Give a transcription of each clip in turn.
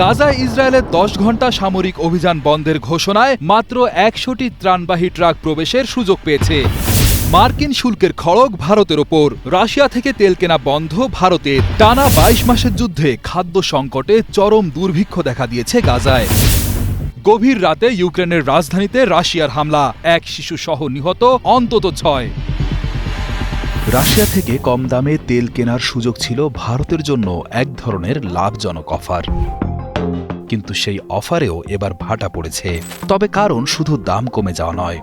গাজায় ইসরায়েলের দশ ঘণ্টা সামরিক অভিযান বন্ধের ঘোষণায় মাত্র একশোটি ত্রাণবাহী ট্রাক প্রবেশের সুযোগ পেয়েছে। মার্কিন শুল্কের খড়গ ভারতের ওপর। রাশিয়া থেকে তেল কেনা বন্ধ ভারতের টানা বাইশ মাসের যুদ্ধে খাদ্য সংকটে চরম দুর্ভিক্ষ দেখা দিয়েছে গাজায়। গভীর রাতে ইউক্রেনের রাজধানীতে রাশিয়ার হামলা। এক শিশু সহ নিহত, অন্তত ছয়। রাশিয়া থেকে কম দামে তেল কেনার সুযোগ ছিল ভারতের জন্য এক ধরনের লাভজনক অফার। কিন্তু সেই অফারেও এবার ভাটা পড়েছে। তবে কারণ শুধু দাম কমে যাওয়া নয়।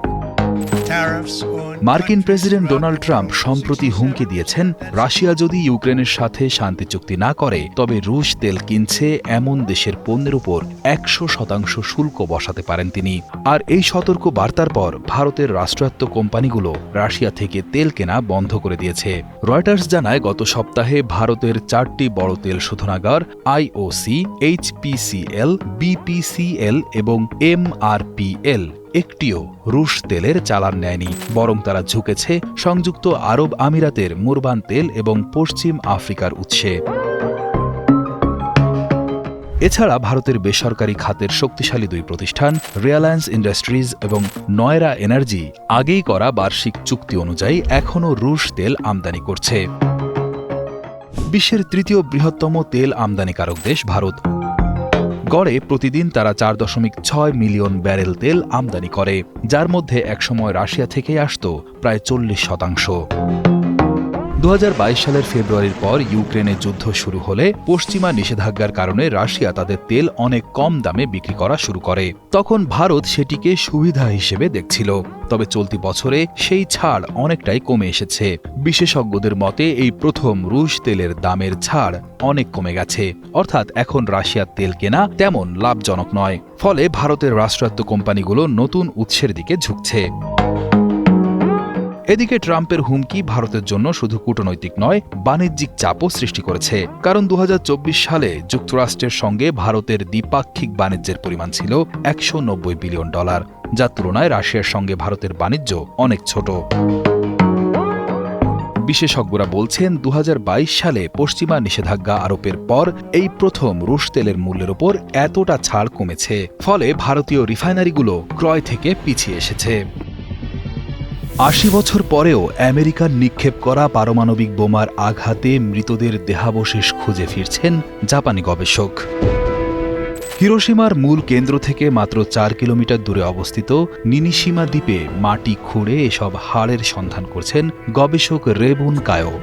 মার্কিন প্রেসিডেন্ট ডোনাল্ড ট্রাম্প সম্প্রতি হুমকি দিয়েছেন, রাশিয়া যদি ইউক্রেনের সাথে শান্তি চুক্তি না করে, তবে রুশ তেল কিনছে এমন দেশের পণ্যের উপর একশো শতাংশ শুল্ক বসাতে পারেন তিনি। আর এই সতর্ক বার্তার পর ভারতের রাষ্ট্রায়ত্ত কোম্পানিগুলো রাশিয়া থেকে তেল কেনা বন্ধ করে দিয়েছে। রয়টার্স জানায়, গত সপ্তাহে ভারতের চারটি বড় তেল শোধনাগার আইওসি এইচপিসিএল বিপিসিএল এবং এমআরপিএল একটিও রুশ তেলের চালান নেয়নি, বরং তারা ঝুঁকেছে সংযুক্ত আরব আমিরাতের মুরবান তেল এবং পশ্চিম আফ্রিকার উৎসে। এছাড়া ভারতের বেসরকারি খাতের শক্তিশালী দুই প্রতিষ্ঠান রিয়ালায়েন্স ইন্ডাস্ট্রিজ এবং নয়রা এনার্জি আগেই করা বার্ষিক চুক্তি অনুযায়ী এখনও রুশ তেল আমদানি করছে। বিশ্বের তৃতীয় বৃহত্তম তেল আমদানিকারক দেশ ভারত। গড়ে প্রতিদিন তারা চার দশমিক ছয় মিলিয়ন ব্যারেল তেল আমদানি করে, যার মধ্যে একসময় রাশিয়া থেকেই আসত প্রায় চল্লিশ শতাংশ। দু হাজার বাইশ সালের ফেব্রুয়ারির পর ইউক্রেনে যুদ্ধ শুরু হলে পশ্চিমা নিষেধাজ্ঞার কারণে রাশিয়া তাদের তেল অনেক কম দামে বিক্রি করা শুরু করে। তখন ভারত সেটিকে সুবিধা হিসেবে দেখছিল। তবে চলতি বছরে সেই ছাড় অনেকটাই কমে এসেছে। বিশেষজ্ঞদের মতে, এই প্রথম রুশ তেলের দামের ছাড় অনেক কমে গেছে। অর্থাৎ এখন রাশিয়ার তেল কেনা তেমন লাভজনক নয়। ফলে ভারতের রাষ্ট্রায়ত্ত কোম্পানিগুলো নতুন উৎসের দিকে ঝুঁকছে। এদিকে ট্রাম্পের হুমকি ভারতের জন্য শুধু কূটনৈতিক নয়, বাণিজ্যিক চাপও সৃষ্টি করেছে। কারণ দু হাজার চব্বিশ সালে যুক্তরাষ্ট্রের সঙ্গে ভারতের দ্বিপাক্ষিক বাণিজ্যের পরিমাণ ছিল একশো নব্বই বিলিয়ন ডলার যার তুলনায় রাশিয়ার সঙ্গে ভারতের বাণিজ্য অনেক ছোট। বিশেষজ্ঞরা বলছেন দু হাজার বাইশ সালে পশ্চিমা নিষেধাজ্ঞা আরোপের পর এই প্রথম রুশ তেলের মূল্যের ওপর এতটা ছাড় কমেছে, ফলে ভারতীয় রিফাইনারিগুলো ক্রয় থেকে পিছিয়ে এসেছে। আশি বছর পরেও আমেরিকার নিক্ষেপ করা পারমাণবিক বোমার আঘাতে মৃতদের দেহাবশেষ খুঁজে ফিরছেন জাপানি গবেষক। হিরোসীমার মূল কেন্দ্র থেকে মাত্র চার কিলোমিটার দূরে অবস্থিত নিনিসীমা দ্বীপে মাটি খুঁড়ে এসব হাড়ের সন্ধান করছেন গবেষক রেবুন কায়ো।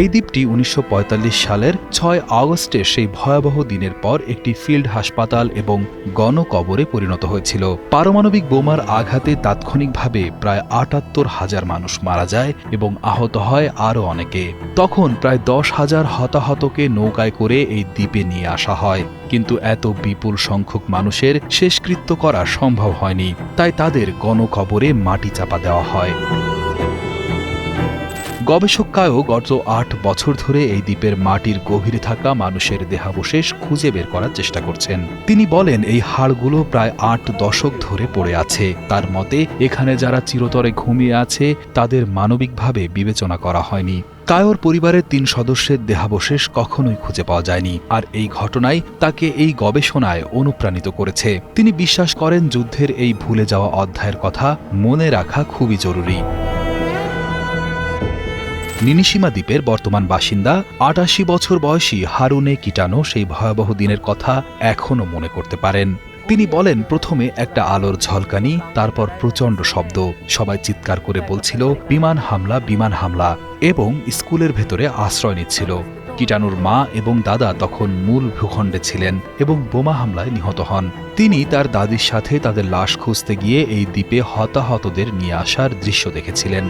এই দ্বীপটি উনিশশো পঁয়তাল্লিশ সালের ছয় আগস্টে সেই ভয়াবহ দিনের পর একটি ফিল্ড হাসপাতাল এবং গণকবরে পরিণত হয়েছিল। পারমাণবিক বোমার আঘাতে তাৎক্ষণিকভাবে প্রায় আটাত্তর হাজার মানুষ মারা যায় এবং আহত হয় আরও অনেকে। তখন প্রায় দশ হাজার হতাহতকে নৌকায় করে এই দ্বীপে নিয়ে আসা হয়। কিন্তু এত বিপুল সংখ্যক মানুষের শেষকৃত্য করা সম্ভব হয়নি। তাই তাদের গণকবরে মাটি চাপা দেওয়া হয়। গবেষক কায়ও গত আট বছর ধরে এই দ্বীপের মাটির গভীরে থাকা মানুষের দেহাবশেষ খুঁজে বের করার চেষ্টা করছেন। তিনি বলেন, এই হাড়গুলো প্রায় আট দশক ধরে পড়ে আছে। তার মতে, এখানে যারা চিরতরে ঘুমিয়ে আছে, তাদের মানবিকভাবে বিবেচনা করা হয়নি। কায়োর পরিবারের তিন সদস্যের দেহাবশেষ কখনোই খুঁজে পাওয়া যায়নি, আর এই ঘটনাই তাকে এই গবেষণায় অনুপ্রাণিত করেছে। তিনি বিশ্বাস করেন, যুদ্ধের এই ভুলে যাওয়া অধ্যায়ের কথা মনে রাখা খুবই জরুরি। নিনিসীমা দ্বীপের বর্তমান বাসিন্দা, আটাশি বছর বয়সী হারুনে কিটানো সেই ভয়াবহ দিনের কথা এখনও মনে করতে পারেন। তিনি বলেন, প্রথমে একটা আলোর ঝলকানি, তারপর প্রচণ্ড শব্দ। সবাই চিৎকার করে বলছিল, বিমান হামলা বিমান হামলা। এবং স্কুলের ভেতরে আশ্রয় নিচ্ছিল। কিটানুর মা এবং দাদা তখন মূল ভূখণ্ডে ছিলেন এবং বোমা হামলায় নিহত হন। তিনি তার দাদির সাথে তাদের লাশ খুঁজতে গিয়ে এই দ্বীপে হতাহতদের নিয়ে আসার দৃশ্য দেখেছিলেন।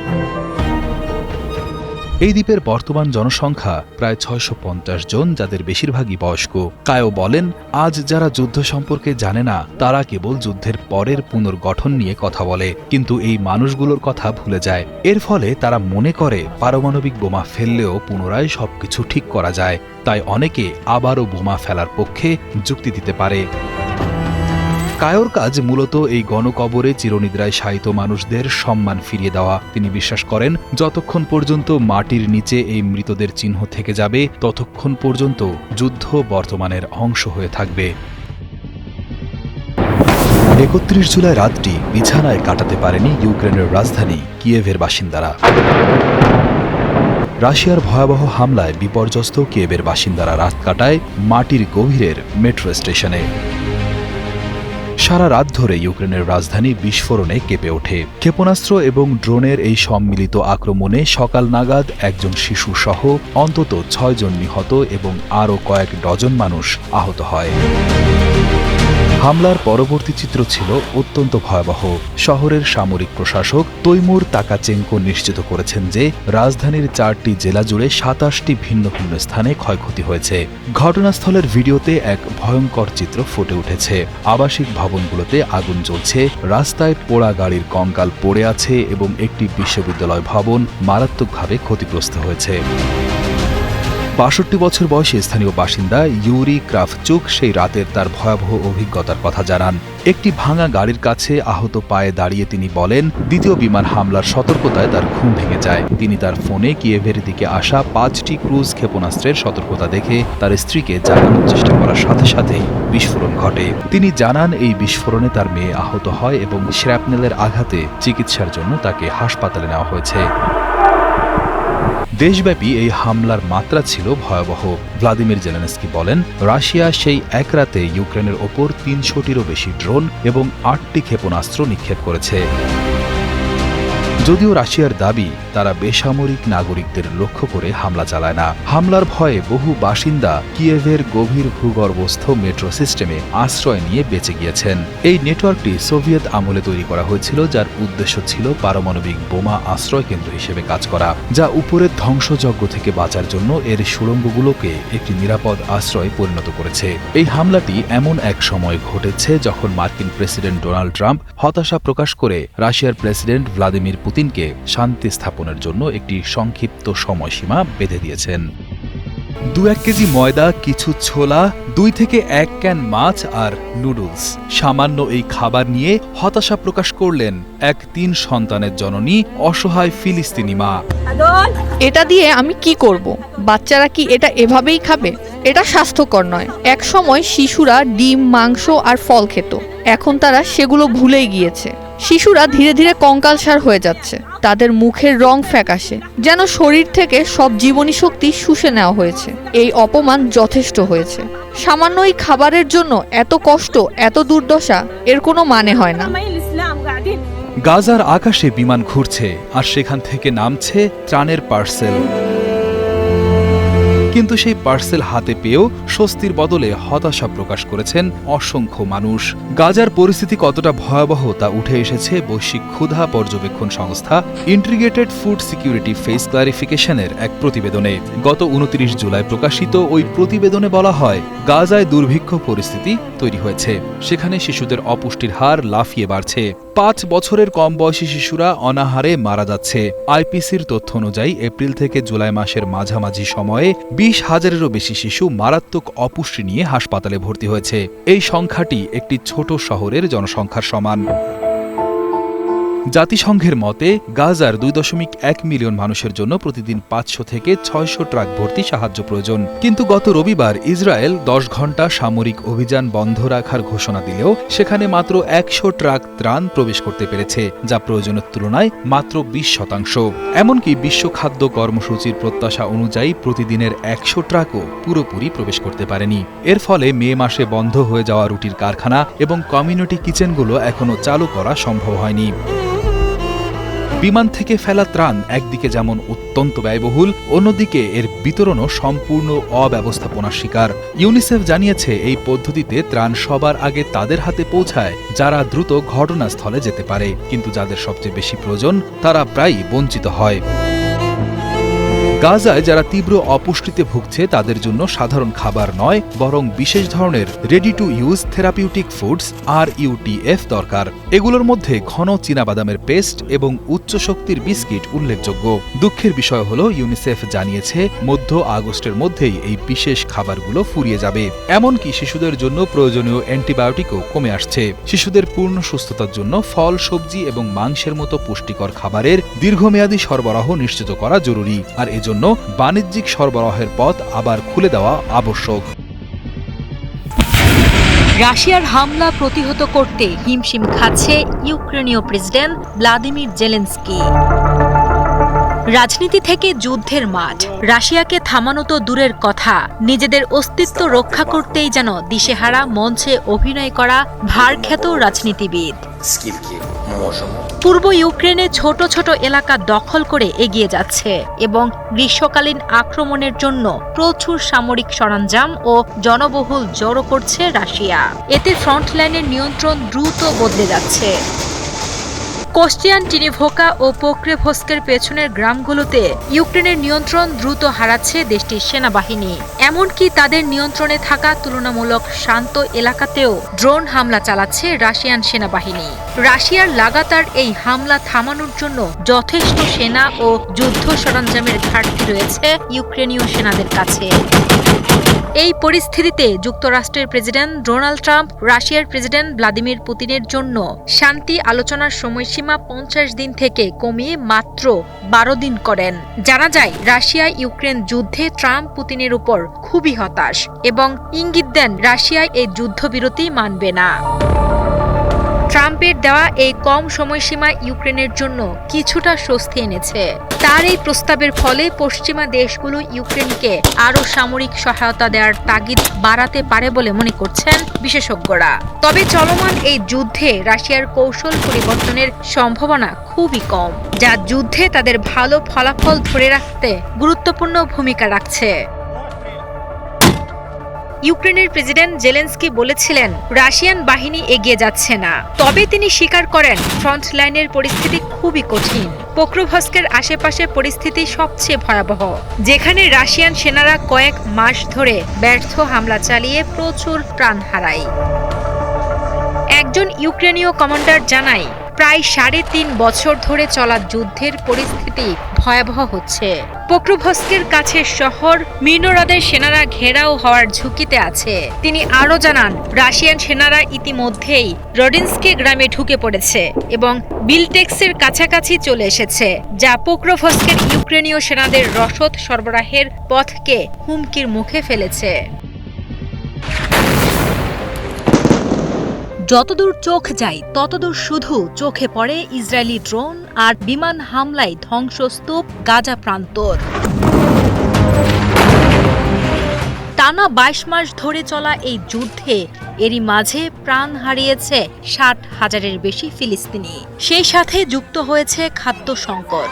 এই দ্বীপের বর্তমান জনসংখ্যা প্রায় ছয়শো পঞ্চাশ জন, যাদের বেশিরভাগই বয়স্ক। কায়ো বলেন, আজ যারা যুদ্ধ সম্পর্কে জানে না, তারা কেবল যুদ্ধের পরের পুনর্গঠন নিয়ে কথা বলে, কিন্তু এই মানুষগুলোর কথা ভুলে যায়। এর ফলে তারা মনে করে, পারমাণবিক বোমা ফেললেও পুনরায় সবকিছু ঠিক করা যায়। তাই অনেকে আবারও বোমা ফেলার পক্ষে যুক্তি দিতে পারে। কায়োর কাজ মূলত এই গণকবরে চিরনিদ্রায় শায়িত মানুষদের সম্মান ফিরিয়ে দেওয়া। তিনি বিশ্বাস করেন, যতক্ষণ পর্যন্ত মাটির নিচে এই মৃতদের চিহ্ন থেকে যাবে, ততক্ষণ পর্যন্ত যুদ্ধ বর্তমানের অংশ হয়ে থাকবে। একত্রিশ জুলাই রাতটি বিছানায় কাটাতে পারেনি ইউক্রেনের রাজধানী কিয়েভের বাসিন্দারা। রাশিয়ার ভয়াবহ হামলায় বিপর্যস্ত কিয়েভের বাসিন্দারা রাত কাটায় মাটির গভীরের মেট্রো স্টেশনে। সারা রাত ধরে ইউক্রেনের রাজধানী বিস্ফোরণে কেঁপে ওঠে। ক্ষেপণাস্ত্র এবং ড্রোনের এই সম্মিলিত আক্রমণে সকাল নাগাদ একজন শিশু সহ অন্তত ছয়জন নিহত এবং আরও কয়েক ডজন মানুষ আহত হয়। হামলার পরবর্তী চিত্র ছিল অত্যন্ত ভয়াবহ। শহরের সামরিক প্রশাসক তৈমুর তাকাচেঙ্কো নিশ্চিত করেছেন যে, রাজধানীর চারটি জেলা জুড়ে সাতাশটি ভিন্ন ভিন্ন স্থানে ক্ষয়ক্ষতি হয়েছে। ঘটনাস্থলের ভিডিওতে এক ভয়ঙ্কর চিত্র ফুটে উঠেছে। আবাসিক ভবনগুলোতে আগুন জ্বলছে, রাস্তায় পোড়া গাড়ির কঙ্কাল পড়ে আছে এবং একটি বিশ্ববিদ্যালয় ভবন মারাত্মকভাবে ক্ষতিগ্রস্ত হয়েছে। বাষট্টি বছর বয়সী স্থানীয় বাসিন্দা ইউরি ক্রাফচুক সেই রাতের তার ভয়াবহ অভিজ্ঞতার কথা জানান। একটি ভাঙা গাড়ির কাছে আহত পায়ে দাঁড়িয়ে তিনি বলেন, দ্বিতীয় বিমান হামলার সতর্কতায় তার ঘুম ভেঙে যায়। তিনি তার ফোনে কিয়েভের দিকে আসা পাঁচটি ক্রুজ ক্ষেপণাস্ত্রের সতর্কতা দেখে তার স্ত্রীকে জাগানোর চেষ্টা করার সাথে সাথেই বিস্ফোরণ ঘটে। তিনি জানান, এই বিস্ফোরণে তার মেয়ে আহত হয় এবং শ্র্যাপনেলের আঘাতে চিকিৎসার জন্য তাকে হাসপাতালে নেওয়া হয়েছে। দেশব্যাপী এই হামলার মাত্রা ছিল ভয়াবহ। ভ্লাদিমির জেলেনস্কি বলেন, রাশিয়া সেই এক রাতে ইউক্রেনের ওপর তিনশোটিরও বেশি ড্রোন এবং আটটি ক্ষেপণাস্ত্র নিক্ষেপ করেছে। যদিও রাশিয়ার দাবি, তারা বেসামরিক নাগরিকদের লক্ষ্য করে হামলা চালায় না। হামলার ভয়ে বহু বাসিন্দা কিয়েভের গভীর ভূগর্ভস্থ মেট্রো সিস্টেমে আশ্রয় নিয়ে বেঁচে গিয়েছেন। এই নেটওয়ার্কটি সোভিয়েত আমলে তৈরি করা হয়েছিল, যার উদ্দেশ্য ছিল পারমাণবিক বোমা আশ্রয় কেন্দ্র হিসেবে কাজ করা, যা উপরের ধ্বংসযজ্ঞ থেকে বাঁচার জন্য এর সুড়ঙ্গগুলোকে একটি নিরাপদ আশ্রয় পরিণত করেছে। এই হামলাটি এমন এক সময় ঘটেছে যখন মার্কিন প্রেসিডেন্ট ডোনাল্ড ট্রাম্প হতাশা প্রকাশ করে রাশিয়ার প্রেসিডেন্ট ভ্লাদিমির পুতিনকে শান্তি স্থাপনের জন্য একটি সংক্ষিপ্ত সময়সীমা বেঁধে দিয়েছেন। দু এক কেজি ময়দা কিছু ছোলা দুই থেকে এক ক্যান মাছ আর নুডলস। সামান্য এই খাবার নিয়ে হতাশা প্রকাশ করলেন এক তিন সন্তানের জননী অসহায় ফিলিস্তিনি মা। এটা দিয়ে আমি কি করব? বাচ্চারা কি এটা এভাবেই খাবে? এটা স্বাস্থ্যকর নয়। এক সময় শিশুরা ডিম মাংস আর ফল খেত। এখন তারা সেগুলো ভুলেই গিয়েছে। শিশুরা ধীরে ধীরে কঙ্কালসার হয়ে যাচ্ছে। তাদের মুখের রং ফ্যাকাশে, যেন শরীর থেকে সব জীবনী শক্তি শুষে নেওয়া হয়েছে। এই অপমান যথেষ্ট হয়েছে। সামান্য এই খাবারের জন্য এত কষ্ট, এত দুর্দশা, এর কোনো মানে হয় না। গাজার আকাশে বিমান ঘুরছে আর সেখান থেকে নামছে ত্রাণের পার্সেল। কিন্তু সেই পার্সেল হাতে পেয়েও স্বস্তির বদলে হতাশা প্রকাশ করেছেন অসংখ্য মানুষ। গাজার পরিস্থিতি কতটা ভয়াবহ তা উঠে এসেছে বৈশ্বিক ক্ষুধা পর্যবেক্ষণ সংস্থা ইন্টিগ্রেটেড ফুড সিকিউরিটি ফেস ক্লারিফিকেশনের এক প্রতিবেদনে। গত উনত্রিশ জুলাই প্রকাশিত ওই প্রতিবেদনে বলা হয়, গাজায় দুর্ভিক্ষ পরিস্থিতি তৈরি হয়েছে। সেখানে শিশুদের অপুষ্টির হার লাফিয়ে বাড়ছে। পাঁচ বছরের কম বয়সী শিশুরা অনাহারে মারা যাচ্ছে। আইপিসির তথ্য অনুযায়ী এপ্রিল থেকে জুলাই মাসের মাঝামাঝি সময়ে বিশ হাজারেরও বেশি শিশু মারাত্মক অপুষ্টি নিয়ে হাসপাতালে ভর্তি হয়েছে। এই সংখ্যাটি একটি ছোট শহরের জনসংখ্যার সমান। জাতিসংঘের মতে, গাজার দুই দশমিক এক মিলিয়ন মানুষের জন্য প্রতিদিন পাঁচশো থেকে ছয়শো ট্রাক ভর্তি সাহায্য প্রয়োজন। কিন্তু গত রবিবার ইসরায়েল দশ ঘণ্টা সামরিক অভিযান বন্ধ রাখার ঘোষণা দিলেও সেখানে মাত্র একশো ট্রাক ত্রাণ প্রবেশ করতে পেরেছে, যা প্রয়োজনের তুলনায় মাত্র বিশ শতাংশ। এমনকি বিশ্ব খাদ্য কর্মসূচির প্রত্যাশা অনুযায়ী প্রতিদিনের একশো ট্রাকও পুরোপুরি প্রবেশ করতে পারেনি। এর ফলে মে মাসে বন্ধ হয়ে যাওয়া রুটির কারখানা এবং কমিউনিটি কিচেনগুলো এখনও চালু করা সম্ভব হয়নি। বিমান থেকে ফেলা ত্রাণ একদিকে যেমন অত্যন্ত ব্যয়বহুল, অন্যদিকে এর বিতরণও সম্পূর্ণ অব্যবস্থাপনার শিকার। ইউনিসেফ জানিয়েছে, এই পদ্ধতিতে ত্রাণ সবার আগে তাদের হাতে পৌঁছায়, যারা দ্রুত ঘটনাস্থলে যেতে পারে। কিন্তু যাদের সবচেয়ে বেশি প্রয়োজন, তারা প্রায়ই বঞ্চিত হয়। গাজায় যারা তীব্র অপুষ্টিতে ভুগছে, তাদের জন্য সাধারণ খাবার নয়, বরং বিশেষ ধরনের ready to use therapeutic foods R UTF দরকার। এগুলোর মধ্যে ঘন চীনাবাদামের পেস্ট এবং উচ্চ শক্তির বিস্কিট উল্লেখযোগ্য। দুঃখের বিষয় হল ইউনিসেফ জানিয়েছে, মধ্য আগস্টের মধ্যেই এই বিশেষ খাবারগুলো ফুরিয়ে যাবে। এমনকি শিশুদের জন্য প্রয়োজনীয় অ্যান্টিবায়োটিকও কমে আসছে। শিশুদের পূর্ণ সুস্থতার জন্য ফল, সবজি এবং মাংসের মতো পুষ্টিকর খাবারের দীর্ঘমেয়াদী সরবরাহ নিশ্চিত করা জরুরি। আর এজন্য জন্য বাণিজ্যিক সরবরাহের পথ আবার খুলে দেওয়া আবশ্যক। রাশিয়ার হামলা প্রতিহত করতে হিমশিম খাচ্ছে ইউক্রেনীয় প্রেসিডেন্ট ভ্লাদিমির জেলেন্সকি। রাজনীতি থেকে যুদ্ধের মাঠ। রাশিয়াকে থামানো তো দূরের কথা। নিজেদের অস্তিত্ব রক্ষা করতেই যেন দিশেহারা মঞ্চে অভিনয় করা ভারখ্যাত রাজনীতিবিদ। পূর্ব ইউক্রেনে ছোট ছোট এলাকা দখল করে এগিয়ে যাচ্ছে এবং গ্রীষ্মকালীন আক্রমণের জন্য প্রচুর সামরিক সরঞ্জাম ও জনবহুল জড়ো করছে রাশিয়া। এতে ফ্রন্টলাইনের নিয়ন্ত্রণ দ্রুত বদলে যাচ্ছে। কোস্টিয়ান টিনিভোকা ও পোক্রেভস্কের পেছনের গ্রামগুলোতে ইউক্রেনের নিয়ন্ত্রণ দ্রুত হারাচ্ছে দেশটির সেনাবাহিনী। এমনকি তাদের নিয়ন্ত্রণে থাকা তুলনামূলক শান্ত এলাকাতেও ড্রোন হামলা চালাচ্ছে রাশিয়ান সেনাবাহিনী। রাশিয়ার লাগাতার এই হামলা থামানোর জন্য যথেষ্ট সেনা ও যুদ্ধ সরঞ্জামের ঘাটতি রয়েছে ইউক্রেনীয় সেনাদের কাছে। এই পরিস্থিতিতে যুক্তরাষ্ট্রের প্রেসিডেন্ট ডোনাল্ড ট্রাম্প, রাশিয়ার প্রেসিডেন্ট ভ্লাদিমির পুতিনের জন্য শান্তি আলোচনার সময়সীমা পঞ্চাশ দিন থেকে কমিয়ে মাত্র বারো দিন করেন। জানা যায়, রাশিয়া ইউক্রেন যুদ্ধে ট্রাম্প পুতিনের উপর খুবই হতাশ এবং ইঙ্গিত দেন রাশিয়া এই যুদ্ধবিরতি মানবে না। ট্রাম্পের দেওয়া এই কম সময়সীমা ইউক্রেনের জন্য কিছুটা স্বস্তি এনেছে। তার এই প্রস্তাবের ফলে পশ্চিমা দেশগুলো ইউক্রেনকে আরও সামরিক সহায়তা দেওয়ার তাগিদ বাড়াতে পারে বলে মনে করছেন বিশেষজ্ঞরা। তবে চলমান এই যুদ্ধে রাশিয়ার কৌশল পরিবর্তনের সম্ভাবনা খুবই কম, যা যুদ্ধে তাদের ভালো ফলাফল ধরে রাখতে গুরুত্বপূর্ণ ভূমিকা রাখছে। ইউক্রেনের প্রেসিডেন্ট জেলেন্সকি বলেছিলেন, রাশিয়ান বাহিনী এগিয়ে যাচ্ছে না। তবে তিনি স্বীকার করেন ফ্রন্ট লাইনের পরিস্থিতি খুবই কঠিন। পোক্রোভস্কের আশেপাশে পরিস্থিতি সবচেয়ে ভয়াবহ, যেখানে রাশিয়ান সেনারা কয়েক মাস ধরে ব্যর্থ হামলা চালিয়ে প্রচুর প্রাণ হারায়। একজন ইউক্রেনীয় কমান্ডার জানায়, প্রায় সাড়ে তিন বছর ধরে চলা যুদ্ধের পরিস্থিতি ভয়াবহ হচ্ছে। পোক্রোভস্কের কাছে শহর মিনোরাদের সেনারা ঘেরাও হওয়ার ঝুঁকিতে আছে। তিনি আরও জানান, রাশিয়ান সেনারা ইতিমধ্যেই রডিন্সকে গ্রামে ঢুকে পড়েছে এবং বিলটেক্সের কাছাকাছি চলে এসেছে, যা পোক্রোভস্কের ইউক্রেনীয় সেনাদের রসদ সরবরাহের পথকে হুমকির মুখে ফেলেছে। যতদূর চোখ যায়, ততদূর শুধু চোখে পড়ে ইসরায়েলি ড্রোন আর বিমান হামলায় ধ্বংসস্তূপ গাজা প্রান্তর। টানা বাইশ মাস ধরে চলা এই যুদ্ধে এরই মাঝে প্রাণ হারিয়েছে ষাট হাজারের বেশি ফিলিস্তিনি। সেই সাথে যুক্ত হয়েছে খাদ্য সংকট।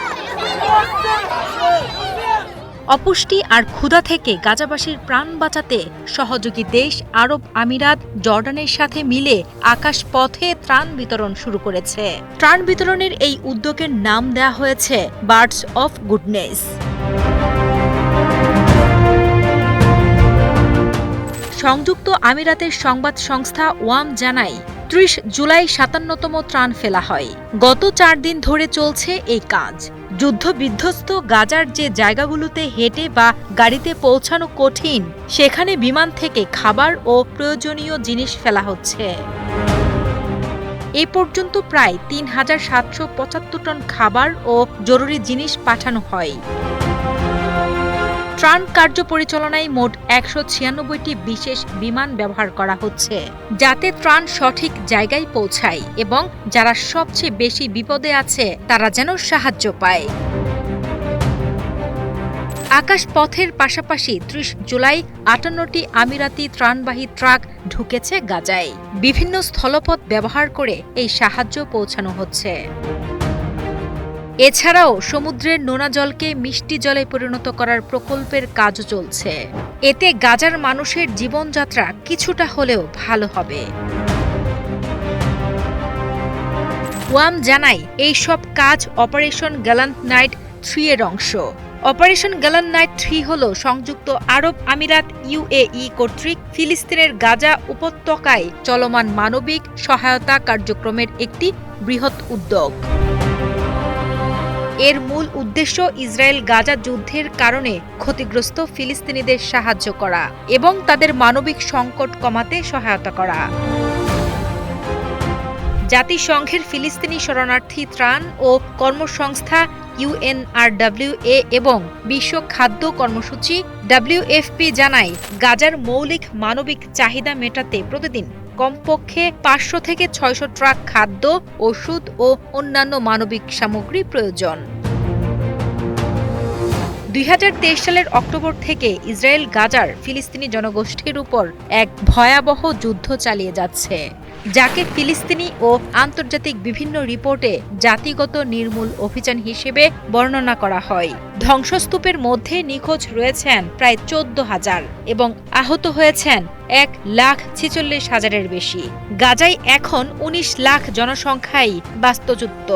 অপুষ্টি আর ক্ষুধা থেকে গাজাবাসীর প্রাণ বাঁচাতে সহযোগী দেশ আরব আমিরাত জর্ডানের সাথে মিলে আকাশ পথে ত্রাণ বিতরণ শুরু করেছে। ত্রাণ বিতরণের এই উদ্যোগের নাম দেয়া হয়েছে বার্ডস অফ গুডনেস। সংযুক্ত আমিরাতের সংবাদ সংস্থা ওয়াম জানায় ত্রিশ জুলাই সাতান্নতম ত্রাণ ফেলা হয়। গত চার দিন ধরে চলছে এই কাজ। যুদ্ধ বিধ্বস্ত গাজার যে জায়গাগুলোতে হেঁটে বা গাড়িতে পৌঁছানো কঠিন, সেখানে বিমান থেকে খাবার ও প্রয়োজনীয় জিনিস ফেলা হচ্ছে। এ পর্যন্ত প্রায় তিন হাজার সাতশো পঁচাত্তর টন খাবার ও জরুরি জিনিস পাঠানো হয়। ত্রাণ কার্য পরিচালনায় মোট একশো ছিয়ানব্বইটি বিশেষ বিমান ব্যবহার করা হচ্ছে, যাতে ত্রাণ সঠিক জায়গায় পৌঁছায় এবং যারা সবচেয়ে বেশি বিপদে আছে তারা যেন সাহায্য পায়। আকাশ পথের পাশাপাশি ত্রিশ জুলাই আটান্নটি আমিরাতি ত্রাণবাহী ট্রাক ঢুকেছে গাজায়। বিভিন্ন স্থলপথ ব্যবহার করে এই সাহায্য পৌঁছানো হচ্ছে। এছাড়াও সমুদ্রের নোনা জলকে মিষ্টি জলে পরিণত করার প্রকল্পের কাজও চলছে। এতে গাজার মানুষের জীবনযাত্রা কিছুটা হলেও ভালো হবে। ওয়াম জানায়, এই সব কাজ অপারেশন গ্যালান্ট নাইট থ্রি এর অংশ। অপারেশন গ্যালান নাইট থ্রি হল সংযুক্ত আরব আমিরাত ইউএই কর্তৃক ফিলিস্তিনের গাজা উপত্যকায় চলমান মানবিক সহায়তা কার্যক্রমের একটি বৃহৎ উদ্যোগ। এর মূল উদ্দেশ্য ইসরায়েল গাজা যুদ্ধের কারণে ক্ষতিগ্রস্ত ফিলিস্তিনিদের সাহায্য করা এবং তাদের মানবিক সংকট কমাতে সহায়তা করা। জাতিসংঘের ফিলিস্তিনি শরণার্থী ত্রাণ ও কর্মসংস্থা ইউএনআরডব্লিউএ এবং বিশ্ব খাদ্য কর্মসূচি ডাব্লিউএফপি জানায়, গাজার মৌলিক মানবিক চাহিদা মেটাতে প্রতিদিন কমপক্ষে পাঁচশো থেকে ছয়শো ট্রাক খাদ্য, ওষুধ ও অন্যান্য মানবিক সামগ্রী প্রয়োজন। দুই হাজার তেইশ সালের অক্টোবর থেকে ইসরায়েল, গাজার ফিলিস্তিনি জনগোষ্ঠীর উপর এক ভয়াবহ যুদ্ধ চালিয়ে যাচ্ছে। যাকে ফিলিস্তিনি ও আন্তর্জাতিক বিভিন্ন রিপোর্টে জাতিগত নির্মূল অভিযান হিসেবে বর্ণনা করা হয়। ধ্বংসস্তূপের মধ্যে নিখোঁজ রয়েছেন প্রায় চোদ্দ হাজার এবং আহত হয়েছেন এক লাখ ছেচল্লিশ হাজারের বেশি। গাজায় এখন উনিশ লাখ জনসংখ্যাই বাস্তুচ্যুত।